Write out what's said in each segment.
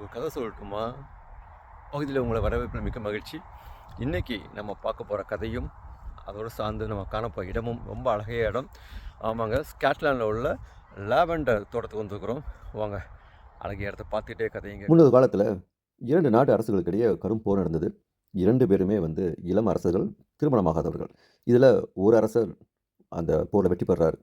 ஒரு கதை சொல்லட்டுமா? பகுதியில் உங்களை வரவேற்பில் மிக்க மகிழ்ச்சி. இன்றைக்கி நம்ம பார்க்க போகிற கதையும் அதோடு சார்ந்து நம்ம காணப்போகிற இடமும் ரொம்ப அழகிய இடம். ஆமாங்க ஸ்காட்லாண்டில் உள்ள லாவெண்டர் தோட்டத்துக்கு வந்துருக்குறோம். வாங்க அழகிய இடத்த பார்த்துட்டே கதைங்க. முன்னொரு காலத்தில் இரண்டு நாட்டு அரசுகளுக்கிடையே கரும் போர் நடந்தது. இரண்டு பேருமே வந்து இளம் அரசர்கள் திருமணமாகாதவர்கள். இதில் ஒரு அரசர் அந்த போரில் வெற்றி பெறார்.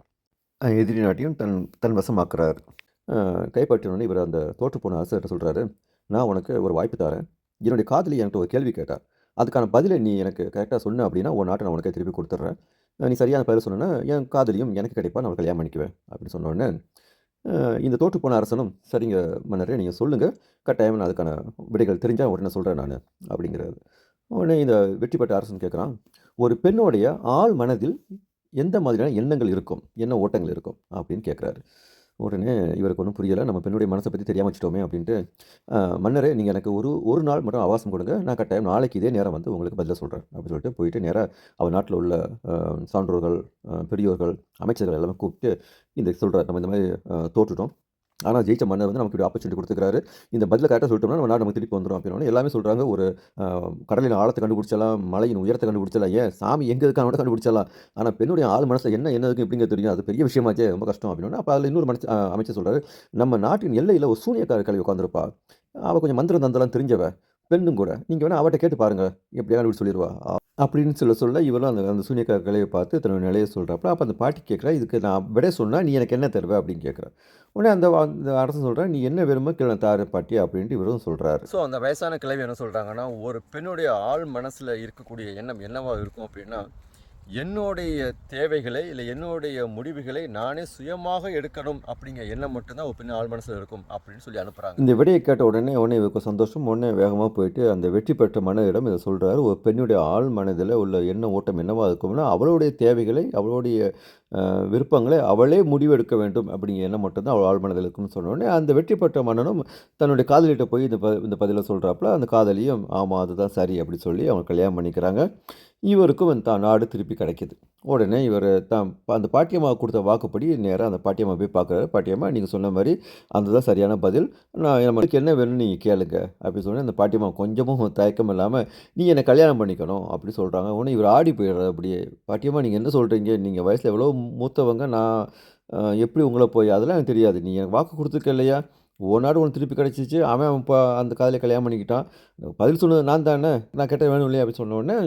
எதிரி நாட்டையும் தன் தன் வசமாக்குறார். அஹ் கைப்பற்றினோடனே இவர் அந்த தோற்றுப்போன அரசர்கிட்ட சொல்கிறாரு நான் உனக்கு ஒரு வாய்ப்பு தரேன் என்னுடைய காதலி என்கிட்ட ஒரு கேள்வி கேட்டார் அதுக்கான பதிலை நீ எனக்கு கரெக்டாக சொன்ன அப்படின்னா உன் நாட்டை நான் உனக்கு திருப்பி கொடுத்துட்றேன். நீ சரியான பதில் சொன்னேன்னா என் காதலியும் எனக்கு கிடைப்பா. நான் கல்யாணம் பண்ணிக்குவேன். அப்படின்னு சொன்னோடனே இந்த தோற்றுப்போன அரசனும் சரிங்க மன்னரே நீங்கள் சொல்லுங்கள் கட்டாயம் நான் அதுக்கான விடைகள் தெரிஞ்சால் உடனே சொல்கிறேன் நான். அப்படிங்கிறது உடனே இந்த வெற்றி பெற்ற அரசன் கேட்குறான் ஒரு பெண்ணுடைய ஆள் மனதில் எந்த மாதிரியான எண்ணங்கள் இருக்கும்? என்ன ஓட்டங்கள் இருக்கும்? அப்படின்னு கேட்குறாரு உடனே இவருக்கு ஒன்றும் புரியலை. நம்ம பெண்ணுடைய மனசை பற்றி தெரியாமல் வச்சுட்டோமே அப்படின்ட்டு மன்னரே நீங்கள் எனக்கு ஒரு ஒரு நாள் மட்டும் அவகாசம் கொடுங்க. நான் கட்டாயம் நாளைக்கு இதே நேரம் வந்து உங்களுக்கு பதிலாக சொல்கிறேன் அப்படின்னு சொல்லிட்டு போயிட்டு நேராக அவர் நாட்டில் உள்ள சான்றோர்கள் பெரியோர்கள் அமைச்சர்கள் எல்லாமே கூப்பிட்டு இந்த சொல்கிறார் நம்ம இந்த மாதிரி தோற்றுட்டோம். ஆனால் ஜெயிச்ச மன்னர் வந்து நமக்கு இப்படி ஆப்பர்ச்சுனிட்டி கொடுத்துருக்காரு இந்த பதிலை கரெக்டாக சொல்லிட்டோம்னா நம்ம நாடு நமக்கு திருப்பி வந்துடும் அப்படின்னு எல்லாமே சொல்கிறாங்க ஒரு கடலின் ஆழத்தை கண்டுபிடிச்சலாம் மலையின் உயரத்தை கண்டுபிடிச்சலாம் ஏன்? சாமி எங்கே இருக்கான்னு கூட கண்டுபிடிச்சலாம் ஆனால் பெண்ணுடைய ஆள் மனசில் என்ன என்ன இருக்கு எப்படிங்க தெரியும். அது பெரிய விஷயமாச்சே ரொம்ப கஷ்டம் அப்படின்னு அப்போ அதில் இன்னொரு மனசு அமைச்சர் சொல்கிறாரு நம்ம நாட்டின் எல்லையில் ஒரு சூனியக்கார கல்வி உட்காந்துருப்பா அவள் கொஞ்சம் மந்திரம் தந்தெல்லாம் தெரிஞ்சவ. பெண்ணும் கூட நீங்கள் வேணால் அவட்ட கேட்டு பாருங்கள் எப்படியா இப்படி சொல்லிடுவா அப்படின்னு சொல்ல சொல்ல இவரும் அந்த அந்த சூனியக்கார கலையை பார்த்து தன்னோட நிலையை சொல்கிறப்ப அப்போ அந்த பாட்டி கேட்குறா இதுக்கு நான் விட சொன்னால் நீ எனக்கு என்ன தருவ? அப்படின்னு கேட்குறா. உடனே அந்த வா- அந்த அரசன் சொல்கிறேன் நீ என்ன வேணுமோ கீழே தார பாட்டி அப்படின்ட்டு இவரும் சொல்கிறாரு ஸோ அந்த வயசான கிழவி என்ன சொல்கிறாங்கன்னா ஒரு பெண்ணுடைய ஆள் மனசில் இருக்கக்கூடிய எண்ணம் என்னவா இருக்கும் அப்படின்னா என்னுடைய தேவைகளை இல்லை என்னுடைய முடிவுகளை நானே சுயமாக எடுக்கணும் அப்படிங்கிற எண்ணம் மட்டும்தான் ஒரு பெண் ஆள் மனசில் இருக்கும் அப்படின்னு சொல்லி அனுப்புகிறாங்க இந்த விடையை கேட்ட உடனே உடனே இவருக்கு சந்தோஷம் உடனே வேகமாக போயிட்டு அந்த வெற்றி பெற்ற மனதிடம் இதை சொல்கிறாரு ஒரு பெண்ணுடைய ஆள் மனதில் உள்ள எண்ண ஓட்டம் என்னவாக இருக்கும்னா அவளுடைய தேவைகளை அவளுடைய விருப்பங்களை அவளே முடிவெடுக்க வேண்டும் அப்படிங்கிற எண்ணம் மட்டும்தான் அவள் ஆள் மனதில் இருக்கும்னு சொன்ன அந்த வெற்றி பெற்ற மன்னனும் தன்னுடைய காதலிகிட்ட போய் இந்த ப இந்த பதிலை சொல்கிறாப்புல அந்த காதலியும் ஆமாம் அதுதான் சரி அப்படி சொல்லி அவங்க கல்யாணம் பண்ணிக்கிறாங்க. இவருக்கும் தான் நாடு திருப்பி கிடைக்கிது. உடனே இவர் தான் அந்த பாட்டியம்மா கொடுத்த வாக்குப்படி நேராக அந்த பாட்டியம்மா போய் பார்க்குறாரு பாட்டியம்மா நீங்கள் சொன்ன மாதிரி அந்த தான் சரியான பதில். நான் நமக்கு என்ன வேணும்னு நீங்கள் கேளுங்க. அப்படி சொன்னேன் அந்த பாட்டியம்மா கொஞ்சமும் தயக்கம் இல்லாமல் நீ என்னை கல்யாணம் பண்ணிக்கணும். அப்படி சொல்கிறாங்க உடனே இவர் ஆடி போயிடுறாரு அப்படியே. பாட்டியம்மா நீங்கள் என்ன சொல்கிறீங்க நீங்கள் வயசில் எவ்வளோ மூத்தவங்க. நான் எப்படி உங்களை போய் அதெல்லாம் எனக்கு தெரியாது. நீ எனக்கு வாக்கு கொடுத்துருக்க இல்லையா? ஒன்னாடு ஒன்று திருப்பி கிடச்சிச்சு. அவன் இப்போ அந்த காதலை கல்யாணம் பண்ணிக்கிட்டான். பதில் சொன்னது நான் தானே? நான் கேட்ட வேணும் இல்லையா? அப்படி சொன்ன உடனே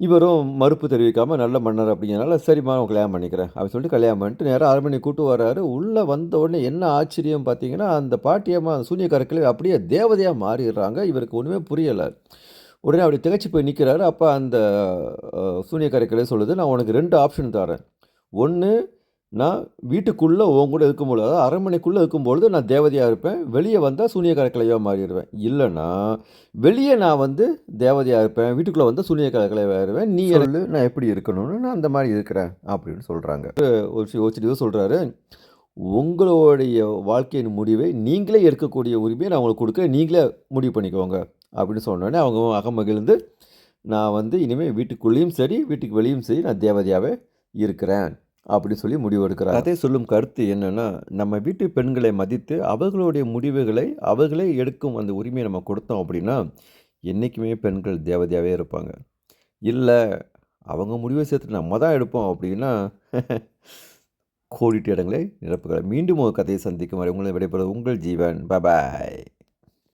இவரும் மறுப்பு தெரிவிக்காமல் நல்ல மன்னர் அப்படிங்கிறனால சரிம்மா நான் கல்யாணம் பண்ணிக்கிறேன் அப்படி சொல்லிட்டு கல்யாணம் பண்ணிட்டு நேராக அரண்மனை கூட்டு வர்றாரு உள்ளே வந்த உடனே என்ன ஆச்சரியம் பார்த்தீங்கன்னா அந்த பாட்டியம்மா அந்த சூனியக்காரக்கில் அப்படியே தேவதையாக மாறிடுறாங்க. இவருக்கு ஒன்றுமே புரியலை. உடனே அப்படி திகச்சு போய் நிற்கிறாரு அப்போ அந்த சூனிய சூனியக்காரக்கிளை சொல்லுது நான் உனக்கு ரெண்டு ஆப்ஷன் தரேன். ஒன்று நான் வீட்டுக்குள்ளே உன் கூட இருக்கும்பொழுது அதாவது அரண்மனைக்குள்ளே இருக்கும்பொழுது நான் தேவதையாக இருப்பேன். வெளியே வந்தால் சூனியக்கார கிளையாக மாறிடுவேன் இல்லைன்னா வெளியே நான் வந்து தேவதையாக இருப்பேன். வீட்டுக்குள்ளே வந்தால் சூனியக்கார கிளையாக இருப்பேன் நீ சொல்லு நான் எப்படி இருக்கணும்னு நான் அந்த மாதிரி இருக்கிறேன் அப்படின்னு சொல்கிறாங்க ஒரு சில சொல்கிறாரு உங்களுடைய வாழ்க்கையின் முடிவை நீங்களே எடுக்கக்கூடிய உரிமையை நான் உங்களுக்கு கொடுக்குறேன். நீங்களே முடிவு பண்ணிக்கோங்க. அப்படின்னு சொன்னோடனே அவங்க அகமகிழ்ந்து நான் வந்து இனிமேல் வீட்டுக்குள்ளேயும் சரி வீட்டுக்கு வெளியும் சரி நான் தேவதையாகவே இருக்கிறேன். அப்படின்னு சொல்லி முடிவு எடுக்கிறார் அதே சொல்லும் கருத்து என்னென்னா நம்ம வீட்டு பெண்களை மதித்து அவர்களுடைய முடிவுகளை அவர்களே எடுக்கும் அந்த உரிமையை நம்ம கொடுத்தோம் அப்படின்னா என்றைக்குமே பெண்கள் தேவதையாகவே இருப்பாங்க. இல்லை அவங்க முடிவை சேர்த்து நம்ம தான் எடுப்போம் அப்படின்னா கோடிட்டு இடங்களை நிரப்புகளை மீண்டும் ஒரு கதையை சந்திக்கும் வரை உங்களை விடைபெறுவது உங்கள் ஜீவன். பாய்